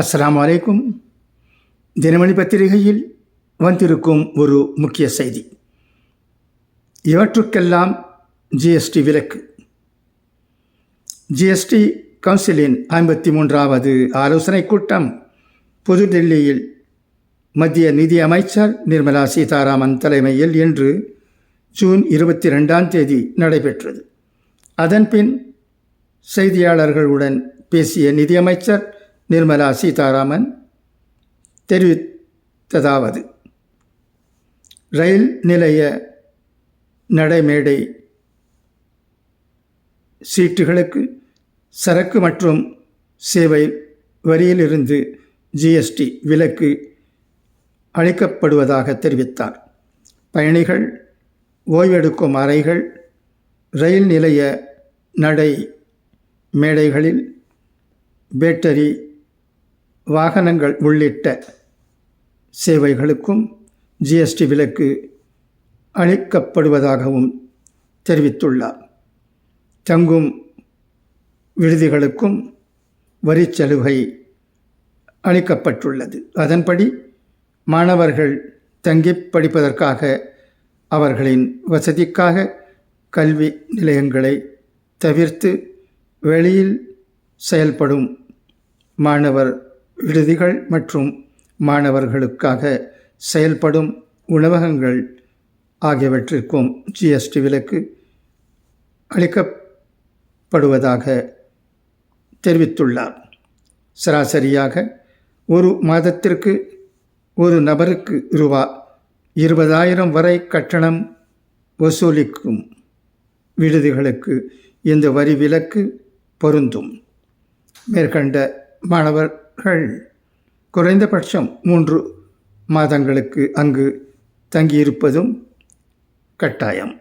அஸ்லாம் வலைக்கும் தினமணி பத்திரிகையில் வந்திருக்கும் ஒரு முக்கிய செய்தி. இவற்றுக்கெல்லாம் ஜிஎஸ்டி விலக்கு. ஜிஎஸ்டி கவுன்சிலின் ஐம்பத்தி மூன்றாவது ஆலோசனை கூட்டம் புதுடெல்லியில் மத்திய நிதி அமைச்சர் நிர்மலா சீதாராமன் தலைமையில் இன்று ஜூன் இருபத்தி ரெண்டாம் தேதி நடைபெற்றது. அதன்பின் செய்தியாளர்களுடன் பேசிய நிதியமைச்சர் நிர்மலா சீதாராமன் தெரிவித்ததாவது. ரயில் நிலைய நடைமேடை சீட்டுகளுக்கு சரக்கு மற்றும் சேவை வரியிலிருந்து ஜிஎஸ்டி விலக்கு அளிக்கப்படுவதாக தெரிவித்தார். பயணிகள் ஓய்வெடுக்கும் அறைகள் ரயில் நிலைய நடை மேடைகளில் பேட்டரி வாகனங்கள் உள்ளிட்ட சேவைகளுக்கும் ஜிஎஸ்டி விலக்கு அளிக்கப்படுவதாகவும் தெரிவித்துள்ளார். தங்கும் விடுதிகளுக்கும் வரிச் சலுகை அளிக்கப்பட்டுள்ளது. அதன்படி மாணவர்கள் தங்கி படிப்பதற்காக அவர்களின் வசதிக்காக கல்வி நிலையங்களை தவிர்த்து வெளியில் செயல்படும் மாணவர் விடுதிகள் மற்றும் மாணவர்களுக்காக செயல்படும் உணவகங்கள் ஆகியவற்றிற்கும் ஜிஎஸ்டி விலக்கு அளிக்கப்படுவதாக தெரிவித்துள்ளார். சராசரியாக ஒரு மாதத்திற்கு ஒரு நபருக்கு ரூபா இருபதாயிரம் வரை கட்டணம் வசூலிக்கும் விடுதிகளுக்கு இந்த வரி விலக்கு பொருந்தும். மேற்கண்ட மாணவர் மாணவர்கள் குறைந்தபட்சம் மூன்று மாதங்களுக்கு அங்கு தங்கியிருப்பதும் கட்டாயம்.